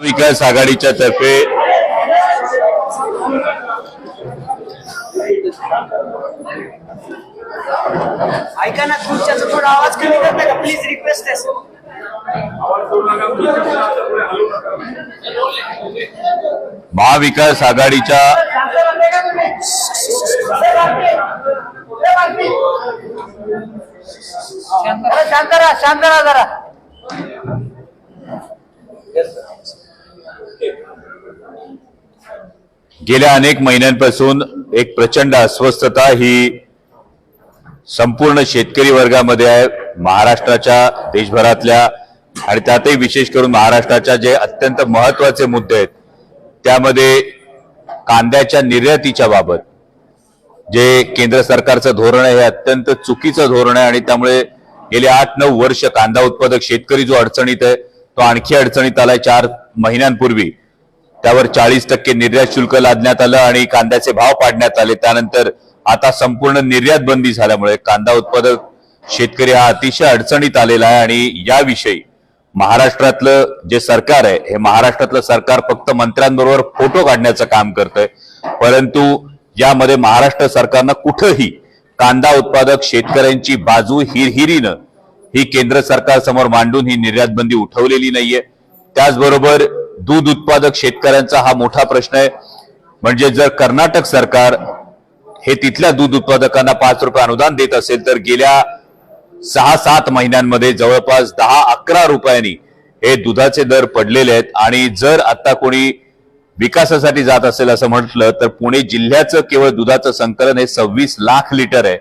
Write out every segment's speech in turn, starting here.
विकास आघाडीच्या तर्फे ऐका ना खुर्च्याचा थोडा आवाज कमी करता का? प्लीज रिक्वेस्ट आहे. महाविकास आघाडीच्या शांत राहा शांत राहा जरा. गेल्या अनेक महिन्यांपासून एक प्रचंड अस्वस्थता ही संपूर्ण शेतकरी वर्गामध्ये आहे. महाराष्ट्राच्या देशभरातल्या आणि त्यातही विशेष करून महाराष्ट्राच्या जे अत्यंत महत्त्वाचे मुद्दे आहेत त्यामध्ये कांद्याच्या निर्यातीच्या बाबत जे केंद्र सरकारचं धोरण आहे हे अत्यंत चुकीचं धोरण आहे आणि त्यामुळे गेले आठ नऊ वर्ष कांदा उत्पादक शेतकरी जो अडचणीत आहे तो आणखी अडचणीत आलाय चार महिन्यांपूर्वी. त्यावर चाळीस टक्के निर्यात शुल्क लादण्यात आलं आणि कांद्याचे भाव पाडण्यात आले. त्यानंतर आता संपूर्ण निर्यात बंदी झाल्यामुळे कांदा उत्पादक शेतकरी हा अतिशय अडचणीत आलेला आहे आणि याविषयी महाराष्ट्रातलं जे सरकार आहे हे महाराष्ट्रातलं सरकार फक्त मंत्र्यांबरोबर फोटो काढण्याचं काम करतंय. परंतु यामध्ये महाराष्ट्र सरकारनं कुठंही कांदा उत्पादक शेतकऱ्यांची बाजू हिरहिरीनं ही केंद्र सरकारसमोर मांडून ही निर्यात बंदी उठवलेली नाहीये. त्याचबरोबर दूध उत्पादक शेतकऱ्यांचा हा मोठा प्रश्न आहे. म्हणजे जर कर्नाटक सरकार हे तिथल्या दूध उत्पादकांना पाच रुपये अनुदान देत असेल तर गेल्या सहा सात महिन्यांमध्ये जवळपास दहा अकरा रुपयांनी हे दुधाचे दर पडलेले आहेत. आणि जर आता कोणी विकासासाठी जात असेल असं म्हटलं तर पुणे जिल्ह्याचं केवळ दुधाचं संकलन हे सव्वीस लाख लिटर आहे.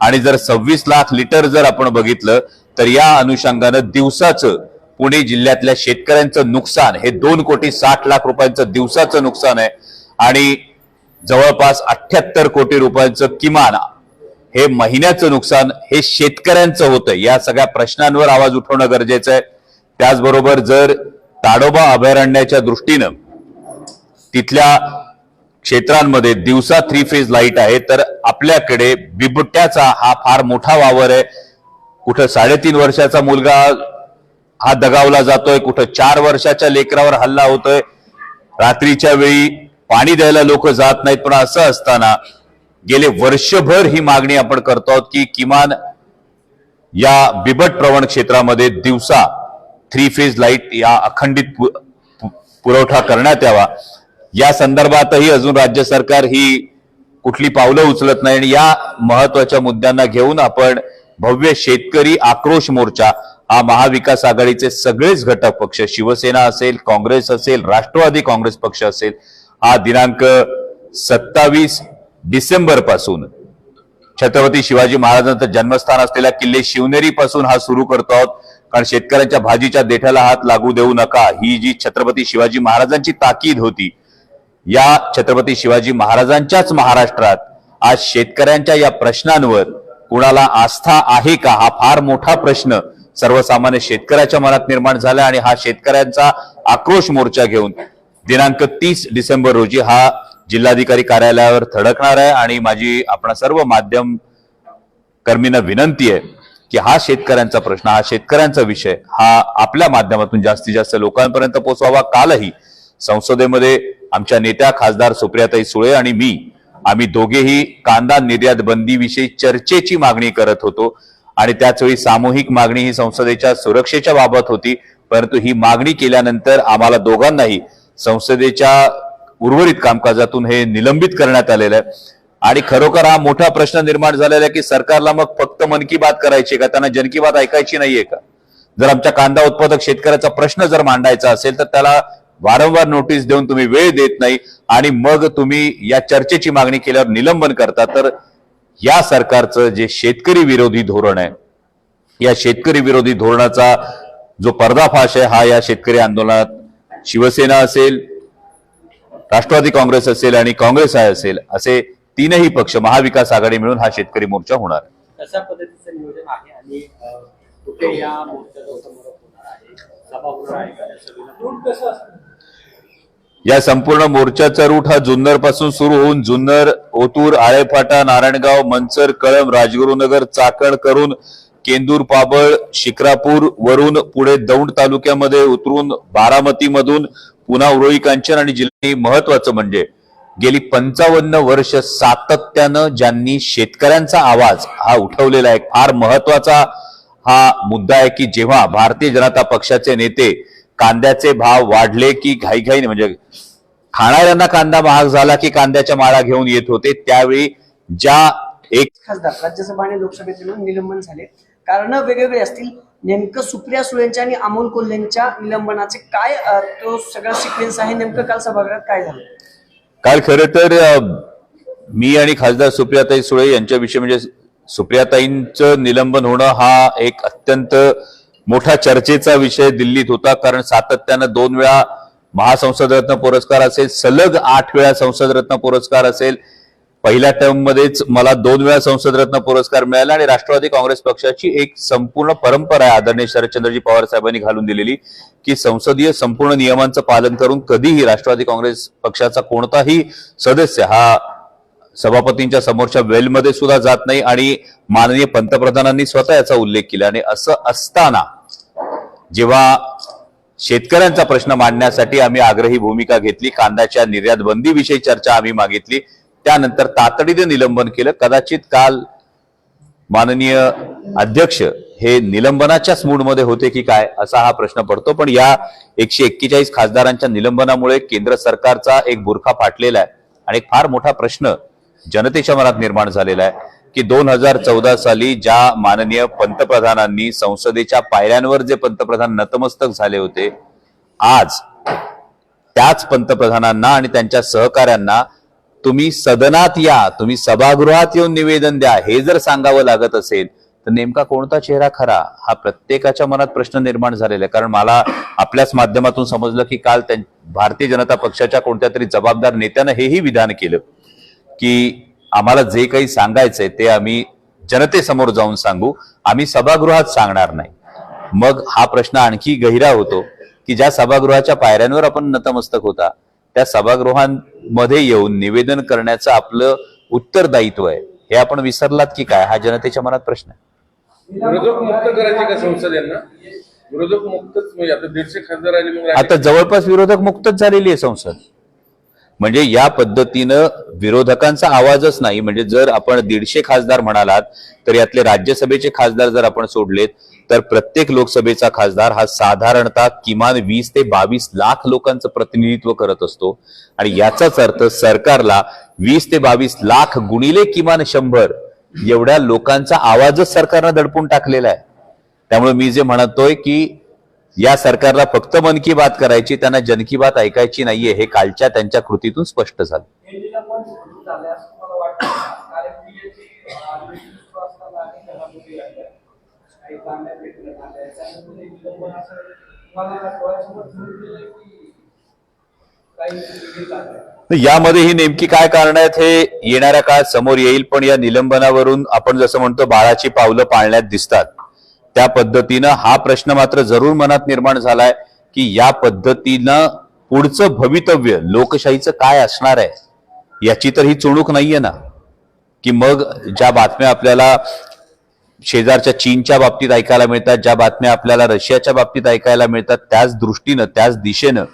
आणि जर सव्वीस लाख लिटर जर आपण बघितलं तर या अनुषंगानं दिवसाचं पुणे जिल्ह्यातल्या शेतकऱ्यांचं नुकसान हे दोन कोटी साठ लाख रुपयांचं दिवसाचं नुकसान आहे. आणि जवळपास अठ्याहत्तर कोटी रुपयांचं किमान हे महिन्याचं नुकसान हे शेतकऱ्यांचं होतं या सगळ्या प्रश्नांवर आवाज उठवणं गरजेचं आहे. त्याचबरोबर जर ताडोबा अभयारण्याच्या दृष्टीनं तिथल्या क्षेत्रांमध्ये दिवसा थ्री फेज लाइट आहे तर आपल्याकडे बिबट्याचा हा फार मोठा वावर आहे. कुठं साडेतीन वर्षाचा मुलगा हा दगावला जातोय. कुठं चार वर्षाच्या लेकरावर हल्ला होतोय. रात्रीच्या वेळी पाणी द्यायला लोक जात नाहीत. पण असं असताना गेले वर्षभर ही मागणी आपण करतो आहोत की किमान या बिबट प्रवण क्षेत्रामध्ये दिवसा थ्री फेज लाइट या अखंडित पु- पुरवठा करण्यात यावा. या संदर्भातही अजून राज्य सरकार ही कुठली पावलं उचलत नाही. आणि या महत्त्वाच्या मुद्द्यांना घेऊन आपण भव्य शेतकरी आक्रोश मोर्चा हा महाविकास आघाडीचे सगळेच घटक पक्ष शिवसेना असेल काँग्रेस असेल राष्ट्रवादी काँग्रेस पक्ष असेल हा दिनांक सत्तावीस डिसेंबरपासून. छत्रपती शिवाजी महाराजांचं जन्मस्थान असलेल्या किल्ले शिवनेरी पासून हा सुरू करतो आहोत. कारण शेतकऱ्यांच्या भाजीच्या देठाला हात लागू देऊ नका. ही जी छत्रपती शिवाजी महाराजांची ताकीद होती या छत्रपती शिवाजी महाराजांच्याच महाराष्ट्रात आज शेतकऱ्यांच्या या प्रश्नांवर कुणाला आस्था आहे का? हा फार मोठा प्रश्न सर्वसामान्य शेतकऱ्याच्या मनात निर्माण झाला आणि हा शेतकऱ्यांचा आक्रोश मोर्चा घेऊन दिनांक तीस डिसेंबर रोजी हा जिल्हाधिकारी कार्यालयावर थडकणार आहे. आणि माझी आपण सर्व माध्यम कर्मींना विनंती आहे की हा शेतकऱ्यांचा प्रश्न हा शेतकऱ्यांचा विषय हा आपल्या माध्यमातून जास्तीत जास्त लोकांपर्यंत पोहोचवावा. कालही संसदेमध्ये आमच्या नेत्या खासदार सुप्रियाताई सुळे आणि मी आम्ही दोघेही कांदा निर्यात बंदीविषयी चर्चेची मागणी करत होतो. आणि त्याचवेळी सामूहिक मागणी ही संसदेच्या सुरक्षेच्या बाबत होती. परंतु ही मागणी केल्यानंतर आम्हाला दोघांनाही संसदेच्या उर्वरित कामकाजातून हे निलंबित करण्यात आलेलं आहे. आणि खरोखर हा मोठा प्रश्न निर्माण झालेला आहे की सरकारला मग फक्त मन की बात करायची का? त्यांना जन की बात ऐकायची नाहीये का? जर आमच्या कांदा उत्पादक शेतकऱ्याचा प्रश्न जर मांडायचा असेल तर त्याला वारंवार नोटीस देऊन तुम्ही वेळ देत नाही आणि मग तुम्ही या चर्चेची मागणी केल्यावर निलंबन करता. तर या सरकारचं जे शेतकरी विरोधी धोरण आहे या शेतकरी विरोधी धोरणाचा जो पर्दाफाश आहे हा या शेतकरी आंदोलनात शिवसेना असेल राष्ट्रवादी काँग्रेस असेल आणि काँग्रेस आहे असेल असे तीनही पक्ष महाविकास आघाडी मिळून हा शेतकरी मोर्चा होणार आहे. कशा पद्धतीचं नियोजन आहे आणि अ, कुठे या या संपूर्ण मोर्चाचा रूट हा जुन्नरपासून सुरू होऊन जुन्नर ओतूर आळेफाटा नारायणगाव मनसर कळम राजगुरुनगर चाकण करून केंदूर पाबळ शिक्रापूर वरून पुढे दौंड तालुक्यामध्ये उतरून बारामतीमधून पुन्हा उरोळी कांचन आणि जिल्ह्यात महत्वाचं म्हणजे गेली पंचावन्न वर्ष सातत्यानं ज्यांनी शेतकऱ्यांचा आवाज हा उठवलेला आहे फार महत्त्वाचा हा मुद्दा आहे की जेव्हा भारतीय जनता पक्षाचे नेते कांद्याचे भाव वाढले की घाईघाईने म्हणजे खाणाऱ्यांना कांदा महाग झाला की कांद्याच्या माळा घेऊन येत होते. त्यावेळी ज्या एक खासदार राज्यसभा आणि लोकसभेत मिळून निलंबन झाले. कारण वेगवेगळे असतील. नेमकं सुप्रिया सुळेंच्या आणि अमोल कोल्हेंच्या निलंबनाचे काय तो सगळा सिक्वेन्स आहे. नेमकं काल सभागृहात काय झालं? काल खरं तर मी आणि खासदार सुप्रियाताई सुळे यांच्याविषयी म्हणजे सुप्रियाताईंचं निलंबन होणं हा एक अत्यंत मोठा चर्चेचा विषय दिल्लीत होता. कारण सातत्यानं दोन वेळा महासंसदरत्न पुरस्कार असेल सलग आठ वेळा संसद रत्न पुरस्कार असेल. पहिल्या टर्ममध्येच मला दोन वेळा संसदरत्न पुरस्कार मिळाला आणि राष्ट्रवादी काँग्रेस पक्षाची एक संपूर्ण परंपरा आहे आदरणीय शरदचंद्रजी पवार साहेबांनी घालून दिलेली की संसदीय संपूर्ण नियमांचं पालन करून कधीही राष्ट्रवादी काँग्रेस पक्षाचा कोणताही सदस्य हा सभापतींच्या समोरच्या वेलमध्ये सुद्धा जात नाही आणि माननीय पंतप्रधानांनी स्वतः याचा उल्लेख केला. आणि असं असताना जेव्हा शेतकऱ्यांचा प्रश्न मांडण्यासाठी आम्ही आग्रही भूमिका घेतली. कांद्याच्या निर्यात बंदीविषयी चर्चा आम्ही मागितली. त्यानंतर तातडीने निलंबन केलं. कदाचित काल माननीय अध्यक्ष हे निलंबनाच्याच मूडमध्ये होते की काय असा हा प्रश्न पडतो. पण या एकशे एक्केचाळीस खासदारांच्या निलंबनामुळे केंद्र सरकारचा एक बुरखा फाटलेला आहे. आणि एक फार मोठा प्रश्न जनतेच्या मनात निर्माण झालेला आहे. की दोन हजार चौदा साली ज्या माननीय पंतप्रधानांनी संसदेच्या पायऱ्यांवर जे पंतप्रधान नतमस्तक झाले होते आज त्याच पंतप्रधानांना आणि त्यांच्या सहकाऱ्यांना तुम्ही सदनात या तुम्ही सभागृहात येऊन निवेदन द्या हे जर सांगावं लागत असेल तर नेमका कोणता चेहरा खरा? हा प्रत्येकाच्या मनात प्रश्न निर्माण झालेला आहे. कारण मला आपल्याच माध्यमातून समजलं की काल त्यां- भारतीय जनता पक्षाच्या कोणत्या तरी जबाबदार नेत्यानं हेही विधान केलं की आम्हाला जे काही सांगायचंय ते आम्ही जनतेसमोर जाऊन सांगू. आम्ही सभागृहात सांगणार नाही. मग हा प्रश्न आणखी गहिरा होतो की ज्या सभागृहाच्या पायऱ्यांवर आपण नतमस्तक होता त्या सभागृहांमध्ये येऊन निवेदन करण्याचं आपलं उत्तरदायित्व आहे. हे आपण विसरलात की काय? हा जनतेच्या मनात प्रश्न आहे. विरोधक मुक्त करायचे का संसद यांना? विरोधक मुक्तच म्हणजे आता दीडशे खासदार आले मग आता जवळपास विरोधक मुक्तच झालेली आहे संसद. म्हणजे या पद्धतीनं विरोधकांचा आवाजच नाही. म्हणजे जर आपण दीडशे खासदार म्हणालात तर यातले राज्यसभेचे खासदार जर आपण सोडलेत तर प्रत्येक लोकसभेचा खासदार हा साधारणतः किमान वीस ते बावीस लाख लोकांचं प्रतिनिधित्व करत असतो. आणि याचाच अर्थ सरकारला वीस ते बावीस लाख गुणिले किमान शंभर एवढ्या लोकांचा आवाजच सरकारनं दडपून टाकलेला आहे. त्यामुळे मी जे म्हणतोय की या सरकारला फक्त मन की बात करायची त्यांना जन की बात ऐकायची नाहीये हे कालच्या त्यांच्या कृतीतून स्पष्ट झालं. यामध्ये ही नेमकी काय कारण आहेत हे येणाऱ्या काळात समोर येईल पण या निलंबनावरून आपण जसं म्हणतो बाळाची पावलं पाळण्यात दिसतात. त्या पद्धतीनं हा प्रश्न मात्र जरूर मनात निर्माण झालाय की या पद्धतीनं पुढचं भवितव्य लोकशाहीचं काय असणार आहे याची तर ही चुणूक नाहीये ना. की मग ज्या बातम्या आपल्याला शेजारच्या चीनच्या बाबतीत ऐकायला मिळतात ज्या बातम्या आपल्याला रशियाच्या बाबतीत ऐकायला मिळतात त्याच दृष्टीनं त्याच दिशेनं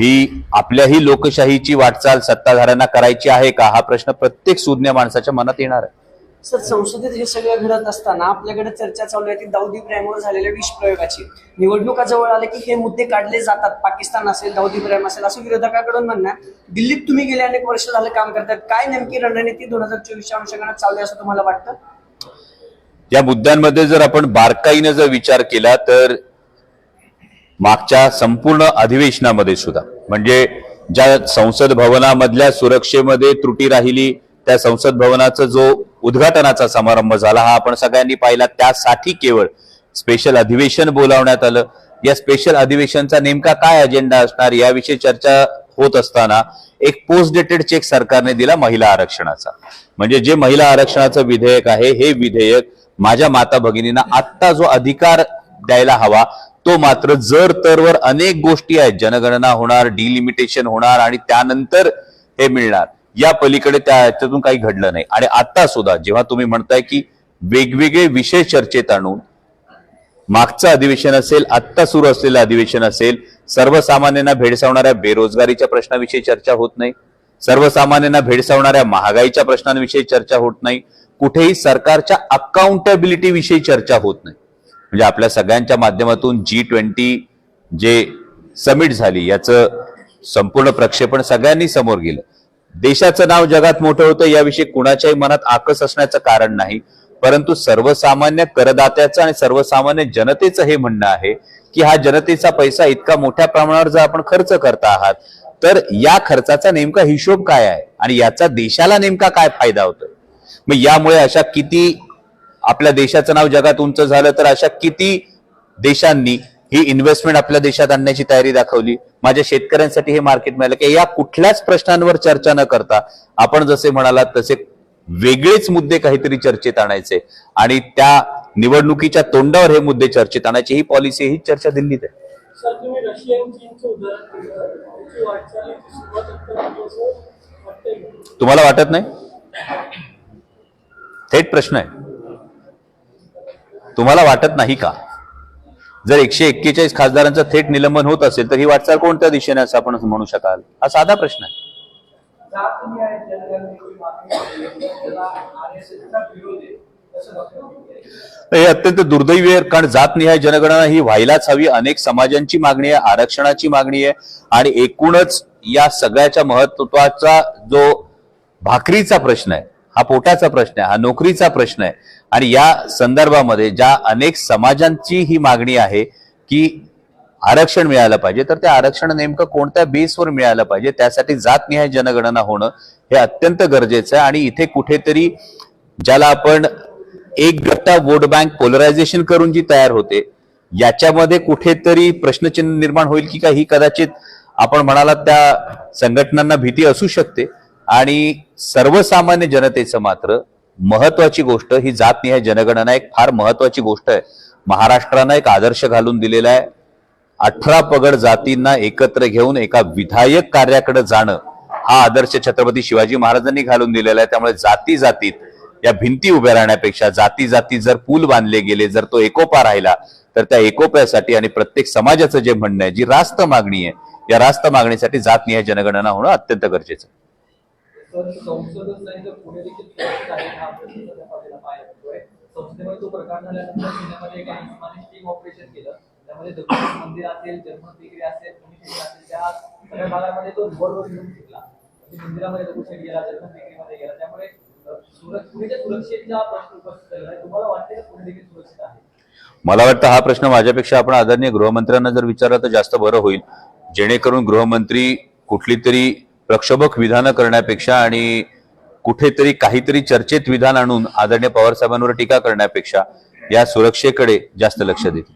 ही आपल्याही लोकशाहीची वाटचाल सत्ताधाऱ्यांना करायची आहे का हा प्रश्न प्रत्येक सुज्ञ माणसाच्या मनात येणार आहे. सर संसदेत हे सगळं घडत असताना आपल्याकडे चर्चा चालू आहे ती दाऊद इब्राहिमवर झालेल्या विष प्रयोगाची. निवडणुका जवळ आले की हे मुद्दे काढले जातात. पाकिस्तान असेल दाऊद इब्राहिम असेल असं विरोधकाकडून म्हणणं आहे. दिल्लीत तुम्ही गेले अनेक वर्ष झालं काम करतात काय नेमकी रणनीती दोन हजार चोवीसच्या अनुषंगाने चालू आहे असं तुम्हाला वाटतं? या मुद्द्यांमध्ये जर आपण बारकाईनं जर विचार केला तर मागच्या संपूर्ण अधिवेशनामध्ये सुद्धा म्हणजे ज्या संसद भवनामधल्या सुरक्षेमध्ये त्रुटी राहिली त्या संसद भवनाचा जो उद्घाटनाचा समारंभ झाला हा आपण सगळ्यांनी पाहिला. त्यासाठी केवळ स्पेशल अधिवेशन बोलावण्यात आलं. या स्पेशल अधिवेशनचा नेमका काय अजेंडा असणार याविषयी चर्चा होत असताना एक पोस्ट डेटेड चेक सरकारने दिला महिला आरक्षणाचा. म्हणजे जे महिला आरक्षणाचं विधेयक आहे हे विधेयक माझ्या माता भगिनींना आत्ता जो अधिकार द्यायला हवा तो मात्र जर तरवर अनेक गोष्टी आहेत जनगणना होणार डिलिमिटेशन होणार आणि त्यानंतर हे मिळणार. या पलीकडे त्या ह्याच्यातून काही घडलं नाही. आणि आता सुद्धा जेव्हा तुम्ही म्हणताय की वेगवेगळे विषय चर्चेत आणून मागचं अधिवेशन असेल आत्ता सुरू असलेलं अधिवेशन असेल सर्वसामान्यांना भेडसावणाऱ्या बेरोजगारीच्या प्रश्नाविषयी चर्चा होत नाही. सर्वसामान्यांना भेडसावणाऱ्या महागाईच्या प्रश्नांविषयी चर्चा होत नाही. कुठेही सरकारच्या अकाउंटेबिलिटी विषयी चर्चा होत नाही. म्हणजे आपल्या सगळ्यांच्या माध्यमातून जी ट्वेंटी जे समिट झाली याचं संपूर्ण प्रक्षेपण सगळ्यांनी समोर गेलं. देशाचं नाव जगात मोठं होतं याविषयी कुणाच्याही मनात आकस असण्याचं कारण नाही. परंतु सर्वसामान्य करदात्याचं आणि सर्वसामान्य जनतेचं हे म्हणणं आहे की हा जनतेचा पैसा इतका मोठ्या प्रमाणावर जर आपण खर्च करता आहात तर या खर्चाचा नेमका हिशोब काय आहे? आणि याचा देशाला नेमका काय फायदा होतोय? मग यामुळे अशा किती आपल्या देशाचं नाव जगात उंच झालं तर अशा किती देशांनी ही इन्व्हेस्टमेंट आपल्या देशात आणण्याची तयारी दाखवली. माझ्या शेतकऱ्यांसाठी हे मार्केट मिळालं. की या कुठल्याच प्रश्नांवर चर्चा न करता आपण जसे म्हणालात तसे वेगळेच मुद्दे काहीतरी चर्चेत आणायचे. आणि त्या निवडणुकीच्या तोंडावर हे मुद्दे चर्चेत आणायची. ही पॉलिसी ही चर्चा दिल्लीत आहे? तुम्हाला वाटत नाही? थेट प्रश्न आहे. तुम्हाला वाटत नाही का? जर एकशे एक्केचाळीस खासदारांचं थेट निलंबन होत असेल तर ही वाटचाल कोणत्या दिशेने असं आपण म्हणू शकाल? हा साधा प्रश्न आहे. आहे हे अत्यंत दुर्दैवी आहे कारण जातनिहाय जनगणना ही व्हायलाच हवी. अनेक समाजांची मागणी आहे आरक्षणाची मागणी आहे आणि एकूणच या सगळ्याच्या महत्त्वाचा जो भाकरीचा प्रश्न आहे हा पोटाचा प्रश्न आहे हा नोकरीचा प्रश्न आहे. आणि या संदर्भामध्ये ज्या अनेक समाजांची ही मागणी आहे की आरक्षण मिळालं पाहिजे तर ते आरक्षण नेमकं कोणत्या बेसवर मिळालं पाहिजे त्यासाठी जातनिहाय जनगणना होणं हे अत्यंत गरजेचं आहे. आणि इथे कुठेतरी ज्याला आपण एक गट्टा वोट बँक पोलरायझेशन करून जी तयार होते याच्यामध्ये कुठेतरी प्रश्नचिन्ह निर्माण होईल की का ही कदाचित आपण म्हणालात त्या संघटनांना भीती असू शकते. आणि सर्वसामान्य जनतेचं मात्र महत्वाची गोष्ट ही जातनिहाय जनगणना एक फार महत्वाची गोष्ट आहे. महाराष्ट्रानं एक आदर्श घालून दिलेला आहे. अठरा पगड जातींना एकत्र घेऊन एका विधायक कार्याकडे जाणं हा आदर्श छत्रपती शिवाजी महाराजांनी घालून दिलेला आहे. त्यामुळे जाती जातीत या भिंती उभ्या राहण्यापेक्षा जाती जाती जर पूल बांधले गेले जर तो एकोपा राहिला तर त्या एकोप्यासाठी आणि प्रत्येक समाजाचं जे म्हणणं आहे जी रास्त मागणी आहे या रास्त मागणीसाठी जातनिहाय जनगणना होणं अत्यंत गरजेचं आहे. संसदच नाही तर देखील आहे हा प्रश्न सध्या पाहायला मिळतोय. तो प्रकार झाल्यानंतर पुण्यामध्ये एका ऑपरेशन केलं. त्यामध्ये दक्षिण मंदिर असेल जर्मन असेल पुणे असेल त्या सगळ्या भागामध्ये तो घेऊन म्हणजे मंदिरामध्ये दगडूशेठ गेला जर्मन गेला. त्यामुळे सुरक्षेचा प्रश्न उपस्थित तुम्हाला वाटते का पुणे देखील सुरक्षित आहे? मला वाटतं हा प्रश्न माझ्यापेक्षा आपण आदरणीय गृहमंत्र्यांना जर विचारला तर जास्त बरं होईल. जेणेकरून गृहमंत्री कुठली तरी प्रक्षोभक विधानं करण्यापेक्षा आणि कुठेतरी काहीतरी चर्चेत विधान आणून आदरणीय पवार साहेबांवर टीका करण्यापेक्षा या सुरक्षेकडे जास्त लक्ष देतील.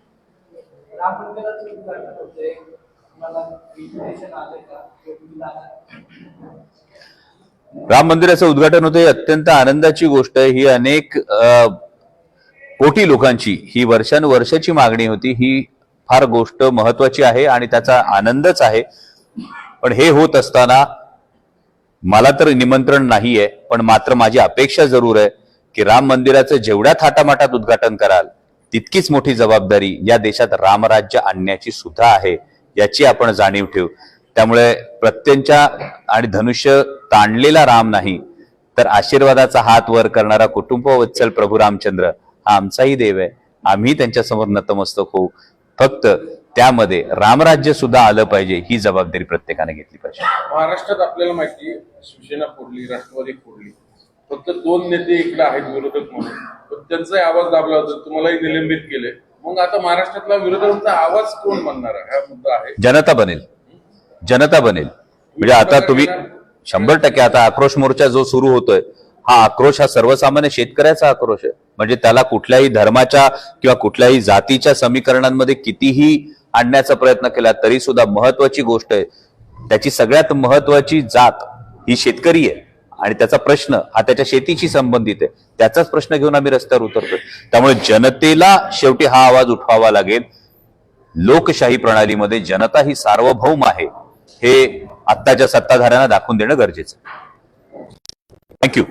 राम मंदिराचं उद्घाटन होते होतं ही अत्यंत आनंदाची गोष्ट आहे. ही अनेक कोटी लोकांची ही वर्षानुवर्षाची मागणी होती. ही फार गोष्ट महत्वाची आहे आणि त्याचा आनंदच आहे. पण हे होत असताना मला तर निमंत्रण नाहीये पण मात्र माझी अपेक्षा जरूर आहे की राम मंदिराचं जेवढ्या थाटामाटात उद्घाटन कराल तितकीच मोठी जबाबदारी या देशात रामराज्य आणण्याची सुद्धा आहे याची आपण जाणीव ठेवू. त्यामुळे प्रत्यंच्या आणि धनुष्य ताणलेला राम नाही तर आशीर्वादाचा हात वर करणारा कुटुंब वत्सल प्रभू रामचंद्र हा आमचाही देव आहे. आम्ही त्यांच्यासमोर नतमस्तक होऊ. फक्त त्यामध्ये रामराज्य सुद्धा आलं पाहिजे ही जबाबदारी प्रत्येकाने घेतली पाहिजे. महाराष्ट्रात आपल्याला माहिती शिवसेना फोडली राष्ट्रवादी फोडली. फक्त दोन नेते इकडे आहेत विरोधक म्हणून. त्यांचाही आवाज दाबला होता तुम्हालाही निलंबित केले मग आता महाराष्ट्रातला विरोधकांचा आवाज कोण म्हणणार हा मुद्दा आहे. जनता बनेल. जनता बनेल. म्हणजे आता तुम्ही शंभर टक्के आता आक्रोश मोर्चा जो सुरू होतोय हा आक्रोश हा सर्वसामान्य शेतकऱ्याचा आक्रोश आहे. म्हणजे त्याला कुठल्याही धर्माच्या किंवा कुठल्याही जातीच्या समीकरणांमध्ये कितीही आणण्याचा प्रयत्न केला तरी सुद्धा महत्वाची गोष्ट आहे. त्याची सगळ्यात महत्वाची जात ही शेतकरी आहे. आणि त्याचा प्रश्न हा त्याच्या शेतीशी संबंधित आहे. त्याचाच प्रश्न घेऊन आम्ही रस्त्यावर उतरतोय. त्यामुळे जनतेला शेवटी हा आवाज उठवावा लागेल. लोकशाही प्रणालीमध्ये जनता ही सार्वभौम आहे. हे आत्ताच्या सत्ताधाऱ्यांना दाखवून देणं गरजेचं थँक्यू